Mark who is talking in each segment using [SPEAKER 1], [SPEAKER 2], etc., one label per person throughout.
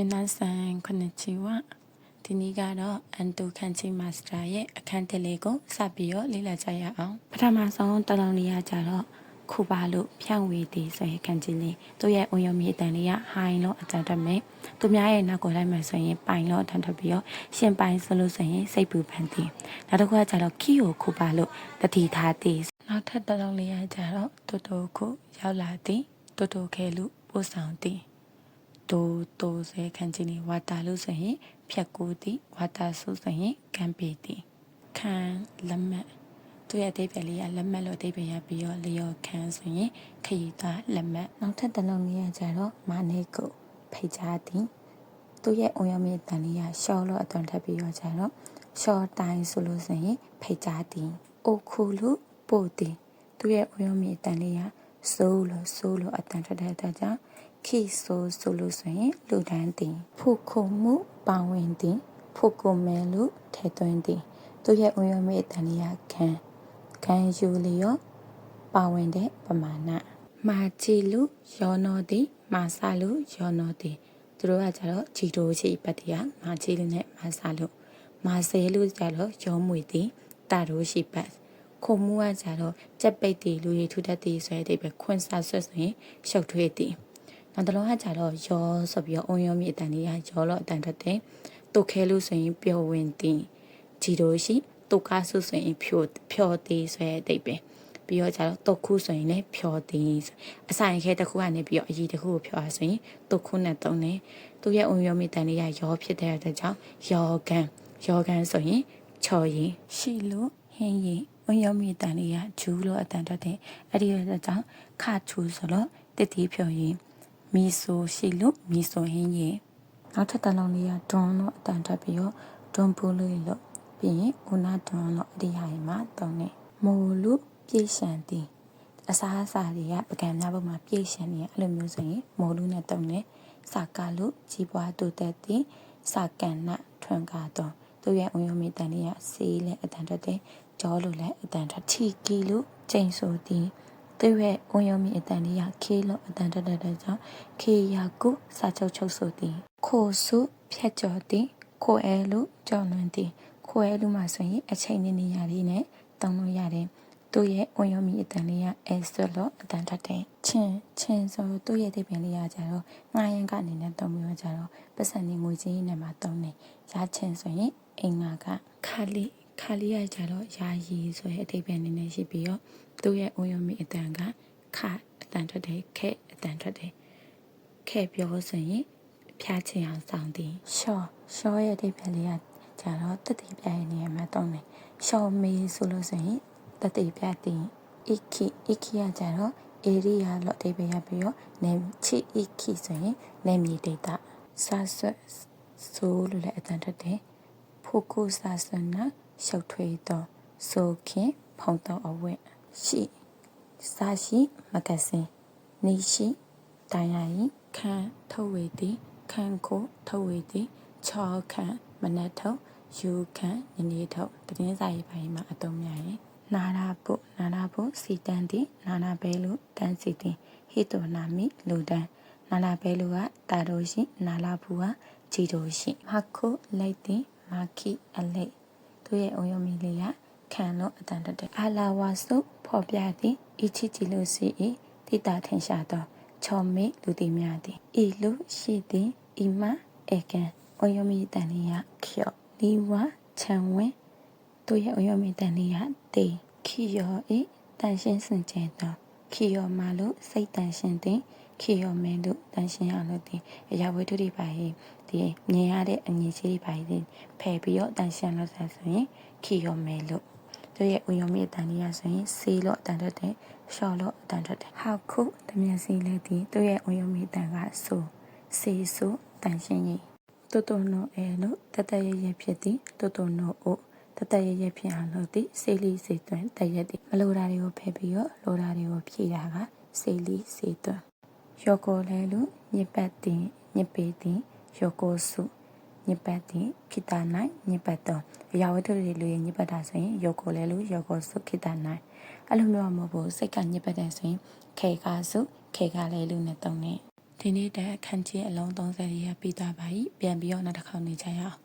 [SPEAKER 1] မင်းသားဆိုင်ခုနှစ်ချီဝဒီနေ့ကတော့အန်တိုခန့်ချင်းမာစတာရဲ့အခန်းတစ်လေးကိုစပြီးတော့လေ့လာကြရအောင်ပထမဆုံးတလုံးလေးရကြတော့ခုပါလို့ဖြန့်ဝေသည်ဆိုရင်ခန့်ချင်းလေးသူ့ရဲ့ဥယုံမြေတန်လေးကဟိုင်းလို့အကြံတတ်မယ်သူများရဲ့နောက်ကိုလိုက်မှဆိုရင်ပိုင်လို့ထန်ထပ်ပြီးတော့ရှင်ပိုင်ဆိုလို့ဆိုရင်စိတ်ပူပန်သည်နောက်တစ်ခုကကြတော့ခီကိုခုပါလို့တတိထားသည်နောက်ထပ်တလုံးလေးရကြတော့တူတူခုရောက်လာသည်တူတူခဲလို့ပို့ဆောင်သည် ဒိုတိုဆဲခန်းချင်းနေဝါတာလို့ဆိုရင်ဖြတ်ကိုသည်ဝါတာဆိုဆိုရင်ကံပေသည်ခံလက်မှတ်သူရဲ့အသေးပဲလေးကလက်မှတ်လို့အသေးပဲရပြီးတော့လျော်ခံဆိုရင်ခရီးသားလက်မှတ်နောက်ထပ်တစ်လုံးလေးကကြတော့မာနေကိုဖိတ်ချသည်သူရဲ့အုံရမြေတန်လေးကရှော့လို့အသွင်ထပ်ပြီးတော့ကြတော့ရှော့တိုင်းဆိုလို့ဆိုရင်ဖိတ်ချသည်အိုခုလို့ပို့သည်သူရဲ့အုံရမြေတန်လေးက စိုးလို့စိုးလို့အတန်ထွက်တဲ့အတွက်ကြောင့်ခိဆိုဆိုလို့ဆိုရင်လူဒန်းတင်ဖို့ခုမှုပါဝင်တင်ဖို့ကိုမဲလို့ထဲသွင်းတင်သူရဲ့ဥယျာဉ်မြေတန်လျာခံခံယူလျောပါဝင်တဲ့ပမာဏမာချီလူယောနောတိမာဆာလူယောနောတိသူတို့ကကြတော့ဂျီတိုရှိပတ်တရားမာချီလူနဲ့မာဆာလူမာဆဲလူကြတော့ယောမွေတိတာတို့ရှိပတ် ခုံမှုကကြတော့ကြက်ပိတ်တီလူရီထူတတ်တီဆွဲတဲ့ပဲခွန်းဆဆွတ်ဆိုရင်ရှုပ်ထွေးတီနောက်တစ်လုံးကကြတော့ရောဆိုပြီးတော့အုံရောမြေအတန်လေးကရောလို့အတန်ထွက်တယ်တုတ်ခဲလို့ဆိုရင်ပျော်ဝင်တင်ဂျီတို့ရှိတုတ်ကားဆုဆိုရင်ဖြိုဖြော်တီဆွဲတဲ့ပဲပြီးတော့ကြတော့တုတ်ခုဆိုရင်လည်းဖြော်တီအဆိုင်ခဲတစ်ခုကနေပြီးတော့အကြီးတစ်ခုကိုဖြော်ရဆိုရင်တုတ်ခုနဲ့တုံးတယ်သူရဲ့အုံရောမြေတန်လေးကရောဖြစ်တဲ့အတွက်ကြောင့်ရောကန်ရောကန်ဆိုရင်ချော်ရင်ရှိလို့ဟင်းရင် အုံရောမြေတန်လေးကဂျူးလို့အတန်ထွက်တယ်အဲ့ဒီအတွက်ကြောင့်ခါချူဆိုတော့တတိဖြော်ရင်မီဆိုရှိလို့မီဆိုဟင်းရင်နောက်ထပ်တစ်လုံးလေးကဒွန်လို့အတန်ထွက်ပြီးတော့ဒွန်ပူလို့လို့ပြီးရင်ဦးနာဒွန်လို့အဒီဟာရင်မှာတုံးနေမိုလူပြေရှန်တီအစားအစာတွေကပကံများပေါ်မှာပြေရှန်နေအဲ့လိုမျိုးဆိုရင်မိုလူနဲ့တုံးနေစာကလို့ကြီးပွားတိုးတက်သည်စာကန်နထွန်ကားတော့သူရဲ့အုံယုံမီတန်လေးကစေးလဲအတန်ထွက်တယ် ကြောလို့လဲအတန်ထွက်ချီကီလို့ချိန်ဆိုသည်သူရဲ့အုံယုံမီအတန်လေးကခေးလို့အတန်ထွက်တဲ့ကြောင့်ခေးရကုစာချုပ်ချုပ်ဆိုသည် ခိုစုဖြတ်ကျော်သည်ခိုအဲလို့ကြော်လွန်သည်ခိုအဲလို့မှဆိုရင်အချိန်နေနေရလေးနဲ့တောင်းလို့ရတယ်သူ့ရဲ့အုံယုံမီအတန်လေးကအဲဆိုလို့အတန်ထွက်တယ်ချင်းချင်းဆိုသူ့ရဲ့ဒီပင်လေးကကြတော့ငားရန်ကနေနဲ့တုံးပြီးတော့ကြတော့ပတ်စံနေငွေချင်းနဲ့မှတုံးနေရချင်းဆိုရင်အင်္ဂါကခါလီ ခါလီရကြတော့ယာယီဆိုရဲ့အတိပ္ပယ်အနေနဲ့ရှိပြီးတော့သူ့ရဲ့အုံယုံမီအတန်ကခအတန်ထွက်တယ်ခဲအတန်ထွက်တယ်ခဲပြောဆိုရင်ဖျားချင်အောင်စောင့်သည်ရှော့ရှော့ရဲ့အတိပ္ပယ်လေးကကြတော့တတိပြရဲ့နေရာမှာတုံးတယ်ရှော့မေးဆိုလို့ဆိုရင်တတိပြတင်ဣခိဣခိရကြတော့ area လို့အတိပ္ပယ်ရပြီးတော့နေချီဣခိဆိုရင်နေမြေဒေတာဆာဆွတ်ဆိုလို့လည်းအတန်ထွက်တယ်ဖို့ကိုစာစနာ ရှုပ်ထွေးသောဆိုခင်ဖုံတော်အဝဲ့ရှိစာရှိမဂဇင်းနေရှိတိုင်ရရင်ခန်းထုတ်ဝေသည်ခန်းကိုထုတ်ဝေသည်ချောခန်းမနက်ထုတ်ယူခန်းညနေထုတ်တည်င်းစာရေးပိုင်းမှာအသုံးများရင်နာရာပုနာရာပုစီတန်သည်နာနာဘဲလူတန်းစီသည်ဟိတောနာမိလူတန်းနာလာဘဲလူကတာတော်ရှိနာလာဘူးကဂျီတော်ရှိမခုလိုက်သည်မာခီအလိတ် သူရဲ့အုံယုံမီလေးကခံလို့အတန်တက်တယ်အာလာဝါစုဖော်ပြသည်အချီချီလို့စီဤတိတာထင်ရှားသောချော်မေလူသည်များသည်ဤလူရှိသည်ဤမအေကန်အုံယုံမီတန်လေးကခော့ဒီဝချံဝင်းသူရဲ့အုံယုံမီတန်လေးကတေခီယောဤတန်ရှင်းစင်ကြဲသောခီယောမာလို့စိတ်တန်ရှင်းသည်ခီယောမဲလို့တန်ရှင်းအောင်လို့သည်အရာဝတ္ထုတွေပါဟိ ဒီမြင်ရတဲ့အငြိကြီးတွေပါဟိဖယ်ပြီးတော့တန်ရှင်းလို့ဆိုရင်ခီယောမဲလို့သူရဲ့ဥယျာဉ်မြေအတန်ကြီးရဆိုရင်ဆေးလို့အတန်ထွက်တယ်ရှော့လို့အတန်ထွက်တယ်ဟာခုတမျက်စီလေးဒီသူရဲ့ဥယျာဉ်မြေအတန်ကဆိုဆေးဆိုတန်ရှင်းကြီးတူတူနိုအဲလို့တတရရဖြစ်သည်တူတူနိုအိုတတရရဖြစ်အောင်လို့ဒီစေးလီစေသွင်းတရက်ဒီမလိုတာတွေကိုဖယ်ပြီးတော့လိုတာတွေကိုဖြည့်တာကစေးလီစေသွင်းယောကိုလဲလို့ညစ်ပတ်တင်ညစ်ပေတင် ယောကိုစုညစ်ပတ်တင်ခိတာနိုင်ညစ်ပတ်တော့အရာဝတ္ထုတွေလူရဲ့ညစ်ပတ်တာဆိုရင်ယောကိုလဲလို့ယောကိုစုခိတာနိုင်အဲ့လိုမျိုးမဟုတ်ဘူးစိတ်ကညစ်ပတ်တယ်ဆိုရင်ခေကာစုခေကလဲလို့နဲ့တုံးနေဒီနေ့တက်ခန်းချင်းအလုံး30လေးရပြီးသွားပါပြီပြန်ပြီးတော့နောက်တစ်ခေါက်နေကြရအောင်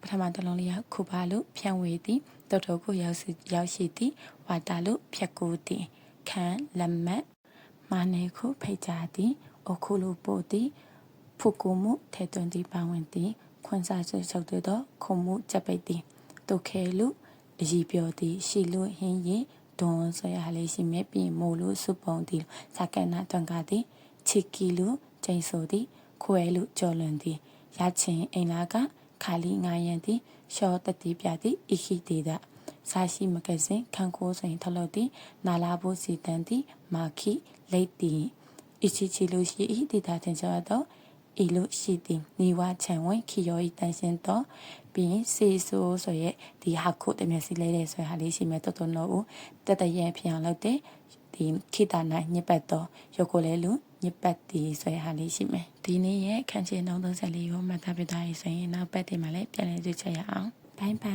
[SPEAKER 1] ပထမတစ်လုံးလေးကခုပါလို့ဖြန့်ဝေသည်တော်တော်ကိုရောက်စီရောက်ရှိသည်ဝါတာလို့ဖြက်ကူသည်ခန်းလက်မတ်မာနေခုဖိတ်ကြသည်အခုလိုပို့သည် ဖုကူမှုထဲသွင်းသည်ပါဝင်သည်ခွန်စာဆွချုပ်သောခုံမှုကြက်ပိတ်သည်ဒုခဲလူအည်ပြောသည်ရှီလူဟင်းရင်ဒွန်ဆွဲရလေးရှိမြပြင်မို့လို့စုပုံသည်စကနာတွန်ကသည်ချီကီလူကျိန်ဆိုသည်ခွဲလူကြော်လွန်သည်ရချင်းအိမ်လာကခါလီငါယန်သည်ရှောတတိပြသည်ဣခိတေဒစာရှိမကစင်ခန်းကိုစိန်ထလို့သည်နာလာဖို့စီတန်သည်မာခိလိတ်သည်ဣချိချီလူရှိဤတိတာတင်ကြတော့ ဤလိုရှိသည်နေဝချံဝင်ခီယောဤတန်ရှင်တော့ပြီးရင်စေဆိုးဆိုရဲ့ဒီဟာခုတမျက်စီလေးတဲ့ဆိုဟာလေးရှိမဲ့တော်တော်တော့ဦးတတရဲ့ဖြစ်အောင်လုပ်တဲ့ဒီခိတာနိုင်ညစ်ပတ်တော့ရုပ်ကိုလေးလူညစ်ပတ်ဒီဆိုရဟာလေးရှိမယ်ဒီနေ့ရဲ့ခန်းချင်နောက်34ကိုမှတ်သားပြသွားရေးဆိုရင်နောက်ပတ်တင်မှာလည်းပြန်လည်တွေ့ချရအောင်ဘိုင်ဘိုင်